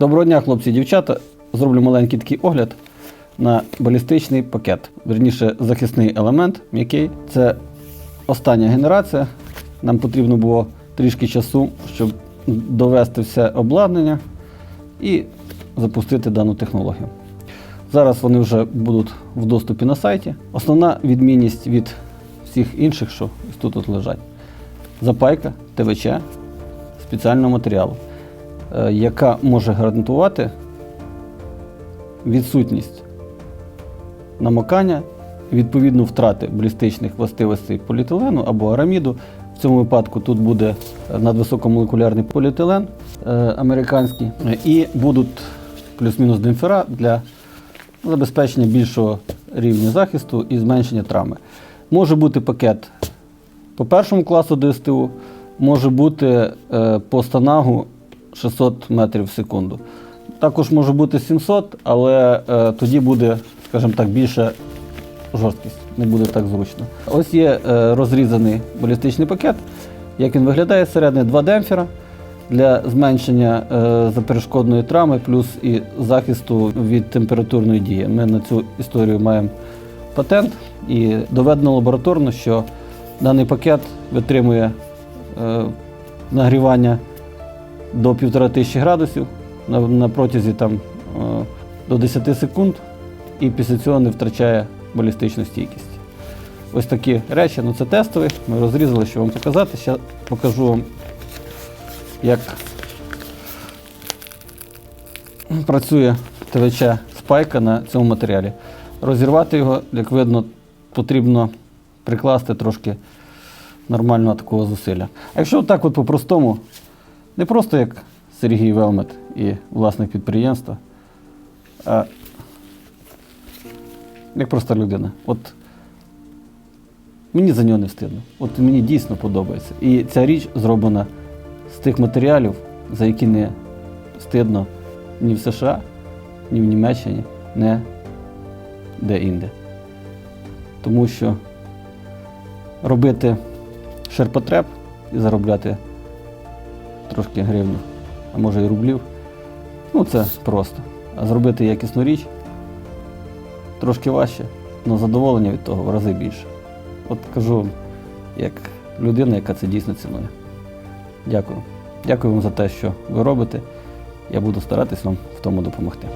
Доброго дня, хлопці і дівчата. Зроблю маленький такий огляд на балістичний пакет. Верніше, захисний елемент, м'який. Це остання генерація. Нам потрібно було трішки часу, щоб довести все обладнання і запустити дану технологію. Зараз вони вже будуть в доступі на сайті. Основна відмінність від всіх інших, що ось тут лежать, запайка ТВЧ спеціального матеріалу, яка може гарантувати відсутність намокання, відповідно втрати балістичних властивостей поліетилену або араміду. В цьому випадку тут буде надвисокомолекулярний поліетилен е, американський, е, і будуть плюс-мінус демпфера для забезпечення більшого рівня захисту і зменшення травми. Може бути пакет по першому класу ДСТУ, може бути е, по станагу 600 метрів в секунду. Також може бути 700, але е, тоді буде, скажімо так, більше жорсткість, не буде так зручно. Ось є е, розрізаний балістичний пакет. Як він виглядає середньо два демпфера для зменшення е, заперешкодної травми, плюс і захисту від температурної дії. Ми на цю історію маємо патент і доведено лабораторно, що даний пакет витримує е, нагрівання до 1500 градусів на, протязі там, е, до 10 секунд і після цього не втрачає балістичну стійкість. Ось такі речі, ну це тестові. Ми розрізали, що вам показати. Зараз покажу вам, як працює ТВЧ спайка на цьому матеріалі. Розірвати його, як видно, потрібно прикласти трошки нормального такого зусилля. А якщо так от по-простому, не просто як Сергій Велмет і власник підприємства, а як проста людина. От мені за нього не встидно. От мені дійсно подобається. І ця річ зроблена з тих матеріалів, за які не стидно ні в США, ні в Німеччині, не де-інде. Тому що робити ширпотреб і заробляти трошки гривню, а може і рублів, ну це просто. А зробити якісну річ трошки важче, але задоволення від того в рази більше. От кажу як людина, яка це дійсно цінує. Дякую. Дякую вам за те, що ви робите. Я буду старатись вам в тому допомогти.